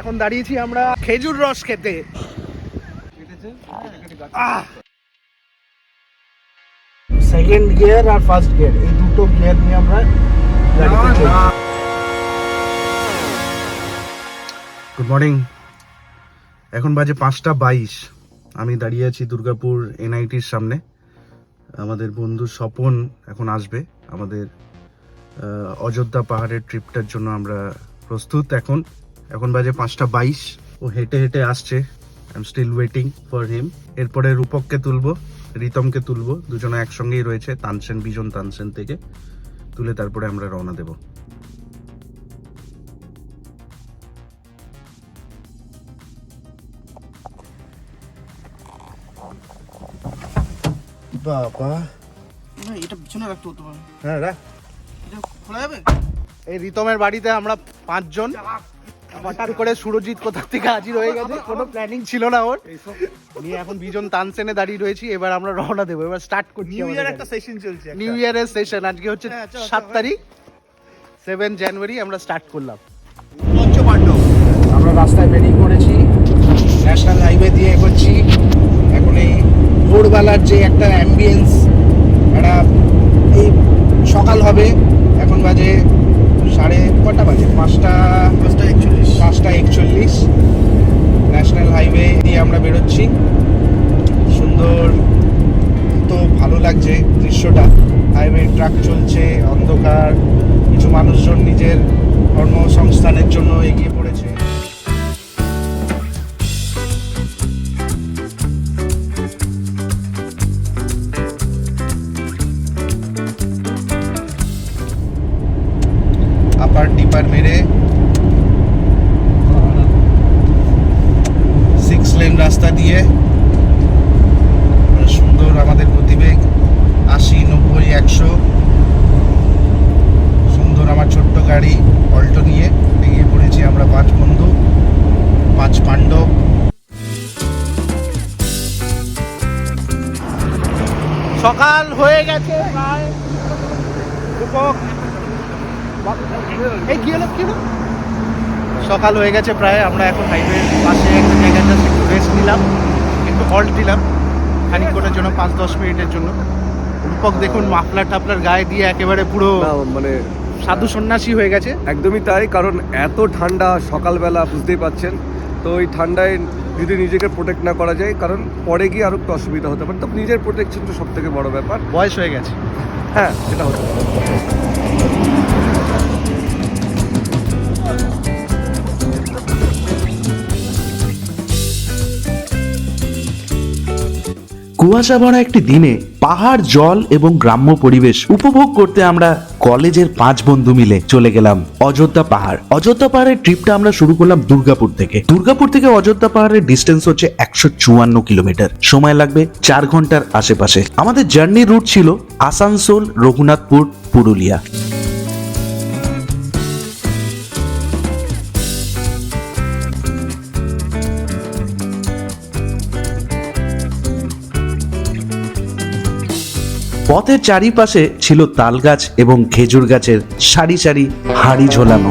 এখন দাঁড়িয়েছি আমরা খেজুর রস খেতে। সেকেন্ড গিয়ার আর ফার্স্ট গিয়ার এই দুটো গিয়ার নিয়ে আমরা গুড মর্নিং এখন বাজে পাঁচটা বাইশ। আমি দাঁড়িয়ে আছি দুর্গাপুর এনআইটির সামনে। আমাদের বন্ধু স্বপন এখন আসবে। আমাদের অযোধ্যা পাহাড়ের ট্রিপটার জন্য আমরা প্রস্তুত এখন। এখন বাজে পাঁচটা বাইশ। ও হেঁটে হেঁটে আসছে। I am still waiting for him এরপরে রূপককে তুলবো রিতমকে তুলবো। দুজনে একসঙ্গেই রয়েছে তানসেন বিজন তানসেন থেকে। তুলে তারপরে আমরা রওনা দেবো। বাবা। না এটা পিছনে রাখতে হতো পারে। হ্যাঁ রাখ। এটা খোলা যাবে? এই রিতমের বাড়িতে আমরা পাঁচজন। হঠাৎ করে সুরজিৎ কোথা থেকে হাজির হয়ে গেছে? কোনো প্ল্যানিং ছিল না ওর। নিয়ে এখন বিজন তানসেনে দাঁড়িয়ে রয়েছি এবার আমরা রওনা দেবো এবার স্টার্ট করছি নিউ ইয়ার একটা সেশন চলছে নিউ ইয়ারের সেশন আজকে হচ্ছে হ্যাঁ, সাত তারিখ সেভেন জানুয়ারি আমরা স্টার্ট করলাম। পঞ্চপাণ্ডব আমরা রাস্তায় বেরিয়ে পড়েছি ন্যাশনাল হাইওয়ে দিয়ে এগোচ্ছি। এখন এই ভোরবেলার যে একটা অ্যাম্বিয়েন্স একটা এই সকাল হবে এখন বাজে সাড়ে কটা বাজে? পাঁচটা পাঁচটা একচল্লিশ। পাঁচটা একচল্লিশ। ন্যাশনাল হাইওয়ে দিয়ে আমরা বেরোচ্ছি। সুন্দর তো ভালো লাগছে দৃশ্যটা। হাইওয়ে ট্রাক চলছে, অন্ধকার, কিছু মানুষজন নিজের কর্মসংস্থানের জন্য এগিয়ে সকাল হয়ে গেছে প্রায়। এই কি হলো কি হলো? সকাল হয়ে গেছে প্রায় আমরা এখন হাইওয়ের পাশে একটা জাস্ট একটু রেস্ট নিলাম একটু হল্ট দিলাম খানিকক্ষণের জন্য পাঁচ দশ মিনিটের জন্য। রূপক দেখুন মাফলার টাফলার গায়ে দিয়ে একেবারে পুরো মানে সাধু সন্ন্যাসী হয়ে গেছে। একদমই তাই কারণ এত ঠান্ডা সকালবেলা বুঝতেই পাচ্ছেন তো ওই ঠান্ডায় যদি নিজেকে প্রোটেক্ট না করা যায় কারণ পরে গিয়ে আরও একটু অসুবিধা হতে পারে। তো নিজের প্রোটেকশন তো সব থেকে বড় ব্যাপার। বয়স হয়ে গেছে। হ্যাঁ সেটা হতে পারে। কুয়াশা ভরা একটি দিনে পাহাড়, জল এবং গ্রাম্য পরিবেশ উপভোগ করতে আমরা কলেজের পাঁচ বন্ধু মিলে চলে গেলাম অযোধ্যা পাহাড়। অযোধ্যা পাহাড়ের ট্রিপটা আমরা শুরু করলাম দুর্গাপুর থেকে। দুর্গাপুর থেকে অযোধ্যা পাহাড়ের ডিস্টেন্স হচ্ছে একশো চুয়ান্ন কিলোমিটার। সময় লাগবে চার ঘণ্টার আশেপাশে। আমাদের জার্নি রুট ছিল আসানসোল, রঘুনাথপুর, পুরুলিয়া। পথের চারিপাশে ছিল তাল গাছ এবং খেজুর গাছের সারি সারি হাড়ি ঝোলানো।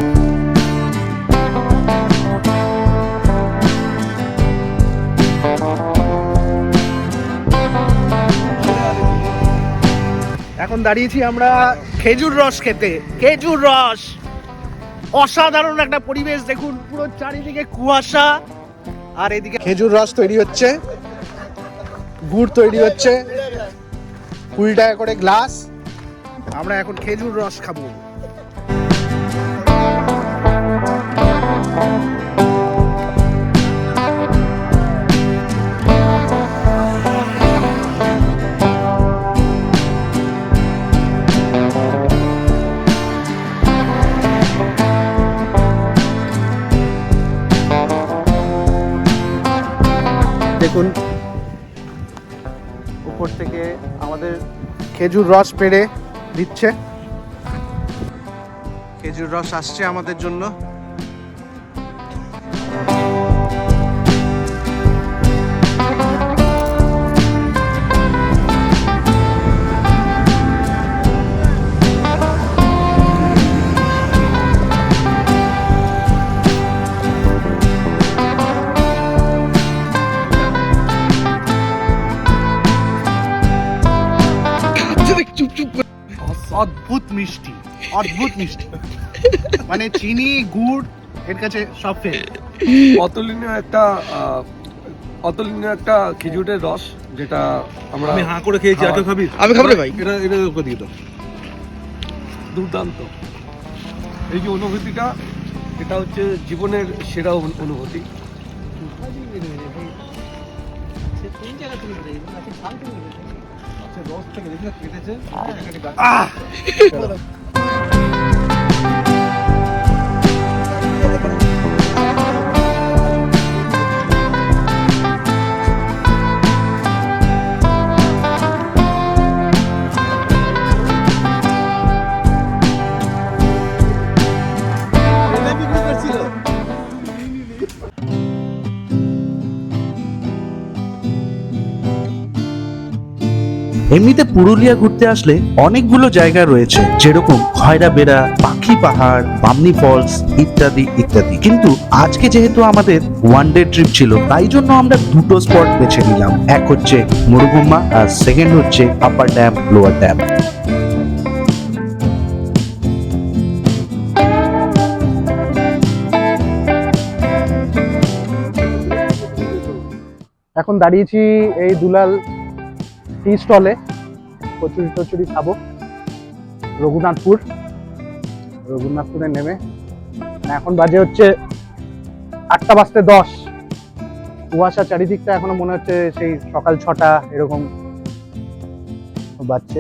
এখন দাঁড়িয়েছি আমরা খেজুর রস খেতে। খেজুর রস! অসাধারণ একটা পরিবেশ, দেখুন, পুরো চারিদিকে কুয়াশা। আর এদিকে খেজুর রস তৈরি হচ্ছে। গুড় তৈরি হচ্ছে। কুড়ি টাকা করে গ্লাস। আমরা এখন খেজুর রস খাব। দেখুন উপর থেকে আমাদের খেজুর রস পেড়ে দিচ্ছে। খেজুর রস আসছে আমাদের জন্য। অদ্ভুত মিষ্টি অদ্ভুত মিষ্টি। মানে চিনি গুড় এর কাছে সব ফেল। অতুলনীয় একটা অতুলনীয় একটা খেজুরের রস যেটা আমরা আমি হাঁ করে খেয়েছি আর খাবি? আমি খাব ভাই। এটা এটা ওকে দিয়ে দাও। দুর্দান্ত। এই যে অনুভূতিটা এটা হচ্ছে জীবনের সেরা অনু- অনুভূতি রস থেকে দেখি কেটেছে এমনিতে পুরুলিয়া ঘুরতে আসলে অনেকগুলো জায়গা রয়েছে, যেরকম খয়রা বেড়া পাখি পাহাড়, বামনি ফলস ইত্যাদি ইত্যাদি। কিন্তু আজকে যেহেতু আমাদের ওয়ান ডে ট্রিপ ছিল, তাই জন্য আমরা দুটো স্পট বেছে নিলাম। এক হচ্ছে মুরুগুম্মা আর সেকেন্ড হচ্ছে আপার ড্যাম লোয়ার ড্যাম এখন দাঁড়িয়েছি এই দুলাল টি স্টলে কচুরি টচুরি খাব। রঘুনাথপুর। রঘুনাথপুরে নেমে। এখন বাজে হচ্ছে আটটা বাজতে দশ। কুয়াশা চারিদিকটা এখনও মনে হচ্ছে সেই সকাল ছটা এরকম বাজছে।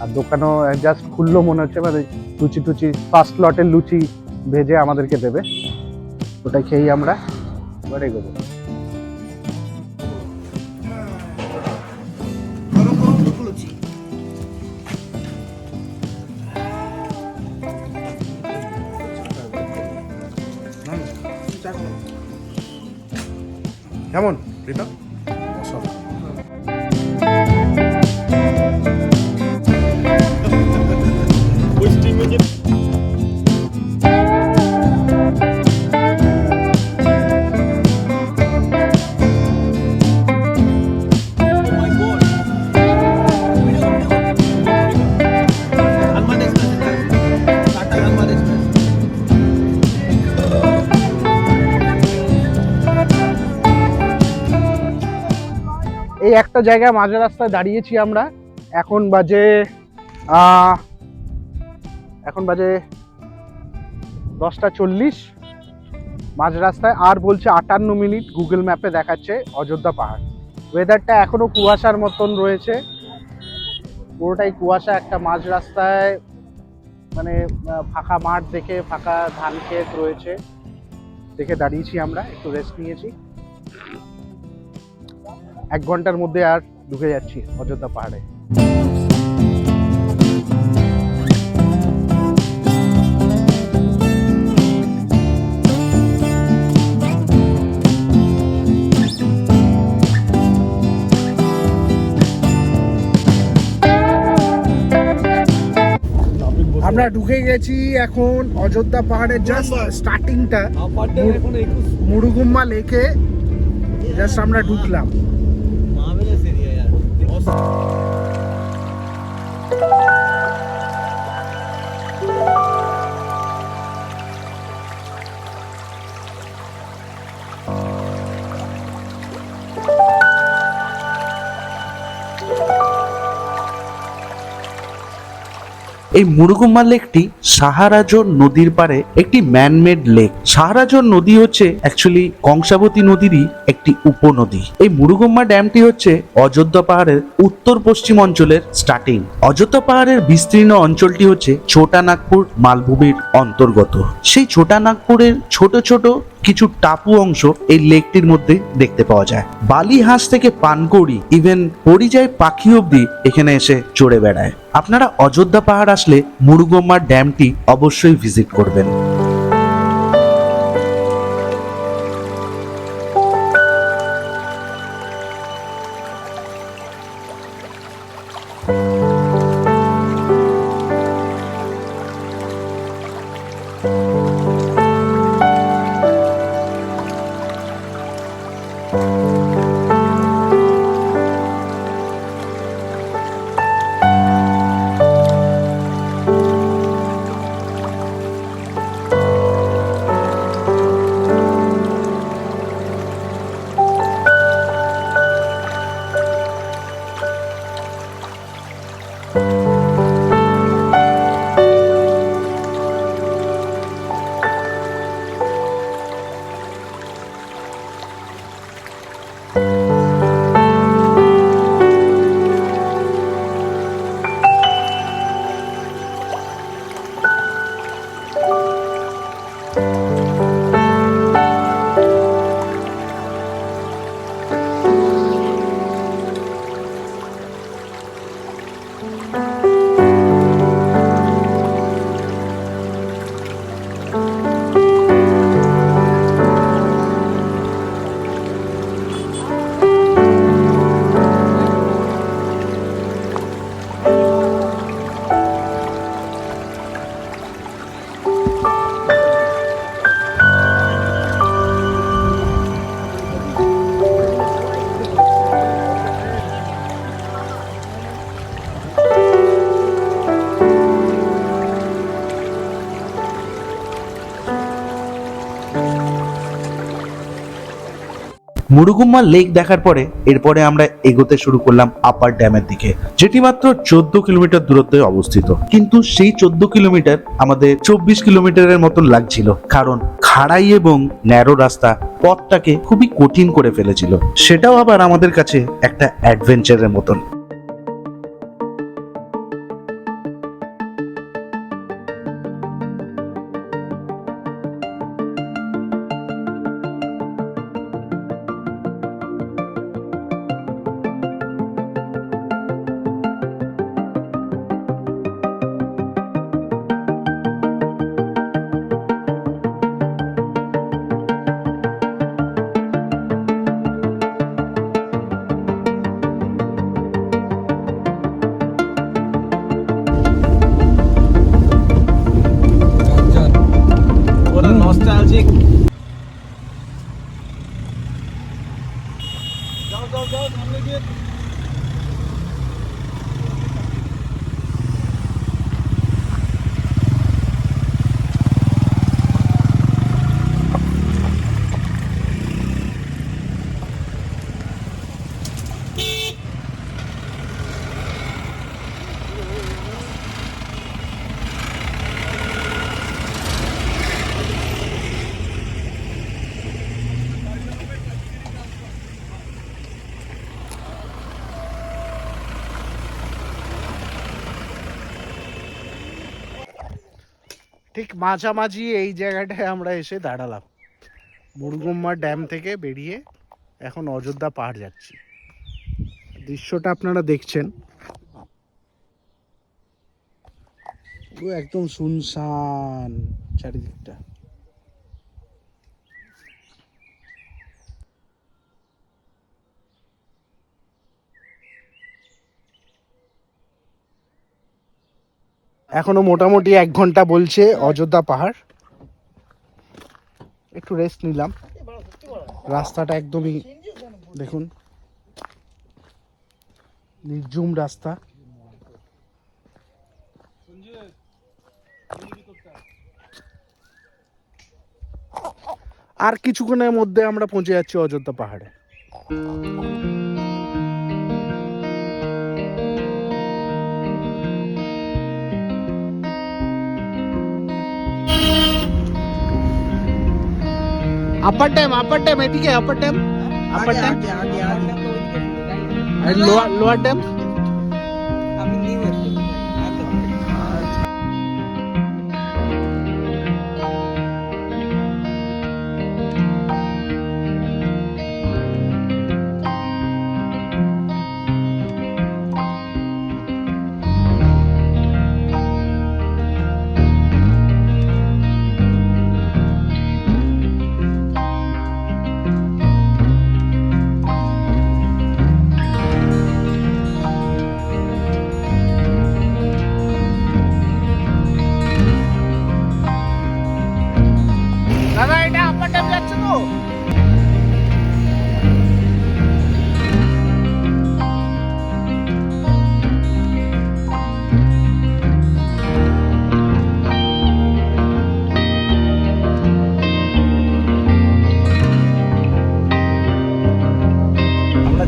আর দোকানও জাস্ট খুললো মনে হচ্ছে মানে লুচি টুচি ফার্স্ট লটের লুচি ভেজে আমাদেরকে দেবে। ওটা খেয়েই আমরা এবার এগোবো। কেমন রিতা একটা জায়গায় মাঝ রাস্তায় দাঁড়িয়েছি আমরা। এখন বাজে এখন বাজে দশটা চল্লিশ। মাঝ রাস্তায় আর বলছে আটান্ন মিনিট গুগল ম্যাপে দেখাচ্ছে অযোধ্যা পাহাড়। ওয়েদারটা এখনও কুয়াশার মতন রয়েছে। পুরোটাই কুয়াশা, একটা মাঝ রাস্তায় মানে ফাঁকা মাঠ দেখে, ফাঁকা ধান ক্ষেত রয়েছে। দেখে দাঁড়িয়েছি আমরা, একটু রেস্ট নিয়েছি। এক ঘণ্টার মধ্যে আর ঢুকে যাচ্ছি অযোধ্যা পাহাড়ে। আমরা ঢুকে গেছি এখন অযোধ্যা পাহাড়ের জাস্ট স্টার্টিংটা মুরুগুম্মা লেকে জাস্ট আমরা ঢুকলাম। Bye. এই মুরুগুম্মা লেকটি সাহারাজোর নদীর পারে একটি ম্যানমেড লেক সাহারাজোর নদী হচ্ছে অ্যাকচুয়ালি কংসাবতী নদীরই একটি উপনদী। এই মুরুগুম্মা ড্যামটি হচ্ছে অযোধ্যা পাহাড়ের উত্তর পশ্চিম অঞ্চলের স্টার্টিং অযোধ্যা পাহাড়ের বিস্তীর্ণ অঞ্চলটি হচ্ছে ছোটা নাগপুর মালভূমির অন্তর্গত। সেই ছোটা নাগপুরের ছোট ছোট কিছু টাপু অংশ এই লেকটির মধ্যে দেখতে পাওয়া যায়। বালি হাঁস থেকে পানকৌড়ি ইভেন পরিযায় পাখি অবধি এখানে এসে চড়ে বেড়ায়। আপনারা অযোধ্যা পাহাড় আসলে মুরুগম্মা ড্যামটি অবশ্যই ভিজিট করবেন। মুরুগুম্মা লেক দেখার পরে এরপরে আমরা এগোতে শুরু করলাম আপার ড্যামের দিকে, যেটি মাত্র চোদ্দ কিলোমিটার দূরত্বে অবস্থিত। কিন্তু সেই চোদ্দ কিলোমিটার আমাদের চব্বিশ কিলোমিটারের মতন লাগছিল, কারণ খাড়াই এবং ন্যারো রাস্তা পথটাকে খুবই কঠিন করে ফেলেছিল। সেটাও আবার আমাদের কাছে একটা অ্যাডভেঞ্চারের মতন। ঠিক মাঝামাঝি এই জায়গাটায় আমরা এসে দাঁড়ালাম। মুরগুম্মা ড্যাম থেকে বেরিয়ে এখন অযোধ্যা পাহাড় যাচ্ছি। দৃশ্যটা আপনারা দেখছেন। পুরো একদম শুনশান চারিদিকটা। এখনও মোটামুটি এক ঘণ্টা বলছে অযোধ্যা পাহাড়। একটু রেস্ট নিলাম। রাস্তাটা একদমই, দেখুন। নির্জুম রাস্তা। আর কিছুক্ষণের মধ্যে আমরা পৌঁছে যাচ্ছি অযোধ্যা পাহাড়ে। আপার ড্যাম আপার ড্যাম এদিকে আপার ড্যাম আপার ড্যাম আর লোয়ার লোয়ার ড্যাম দাদা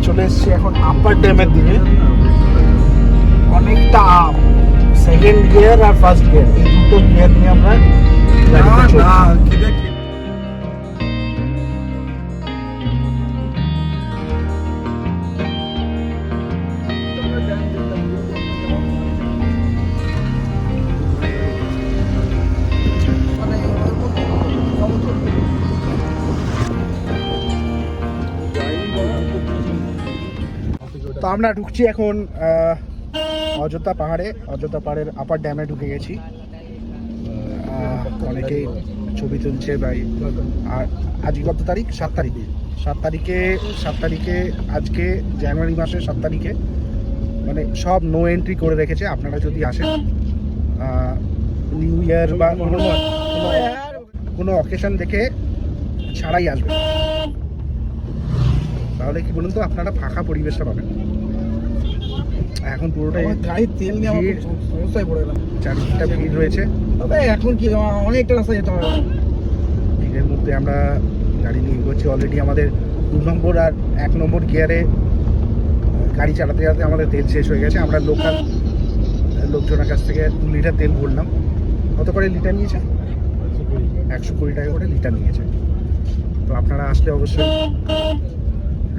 চলে এসেছি এখন আপার ড্যামের দিকে। অনেকটা আপ সেকেন্ড গিয়ার আর ফার্স্ট গিয়ার এই দুটো গিয়ার নিয়ে আমরা গাড়িতে চলছি। আমরা ঢুকছি এখন অযোধ্যা পাহাড়ে। অযোধ্যা পাহাড়ের আপার ড্যামে ঢুকে গেছি। অনেকেই ছবি তুলছে ভাই। আর আজকে কত তারিখ? সাত তারিখ। সাত তারিখে সাত তারিখে, আজকে জানুয়ারি মাসের সাত তারিখে মানে সব নো এন্ট্রি করে রেখেছে। আপনারা যদি আসেন নিউ ইয়ার বা কোনো কোনো অকেশন দেখে ছাড়াই আসবেন। তাহলে কি বলুন তো, আপনারা ফাঁকা পরিবেশটা পাবেন। এখন পুরোটাই গাড়ির তেল নিয়ে আমার সমস্যায় পড়ে গেলাম। চারিদিকটা ভিড় রয়েছে। তবে এখন কি অনেকটা রাস্তা যেতে হবে। ভিড়ের মধ্যে আমরা গাড়ি নিয়ে এগোচ্ছি। অলরেডি আমাদের দু নম্বর আর এক নম্বর গিয়ারে গাড়ি চালাতে চালাতে আমাদের তেল শেষ হয়ে গেছে। আমরা লোকাল লোকজনের কাছ থেকে দু লিটার তেল ভরলাম। কত করে লিটার নিয়েছে? একশো কুড়ি টাকা করে লিটার নিয়েছে। তো আপনারা আসলে অবশ্যই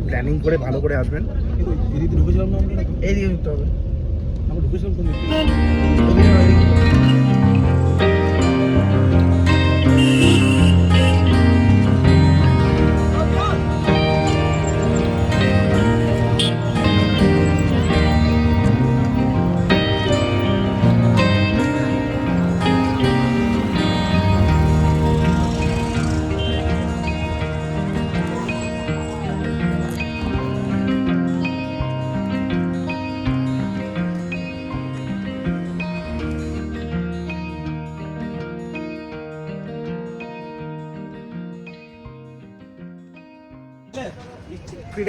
প্ল্যানিং করে ভালো করে আসবেন। এদিকে ঢুকেছিলাম না আমরা? এই দিকে ঢুকতে হবে। আমরা ঢুকেছিলাম কোন দিকে?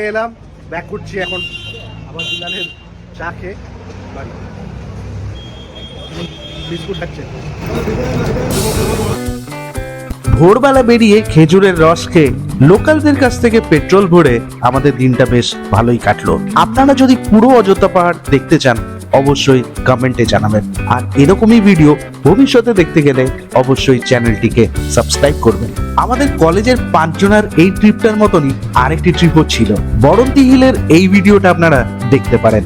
ফিরে এলাম। ব্যাক করছি এখন আবার দুলালের চা খেয়ে বিস্কুট খাচ্ছে। ভোরবেলা বেরিয়ে খেজুরের রস খেয়ে লোকালদের কাছ থেকে পেট্রোল ভরে আমাদের দিনটা বেশ ভালোই কাটলো। আপনারা যদি পুরো অযোধ্যা পাহাড় দেখতে চান অবশ্যই কমেন্টে জানাবেন। আর এরকমই ভিডিও ভবিষ্যতে দেখতে গেলে অবশ্যই চ্যানেলটিকে সাবস্ক্রাইব করবেন। আমাদের কলেজের পাঁচজনার এই ট্রিপটার মতনই আরেকটি ট্রিপও ছিল। বরন্তি হিলের এই ভিডিওটা আপনারা দেখতে পারেন।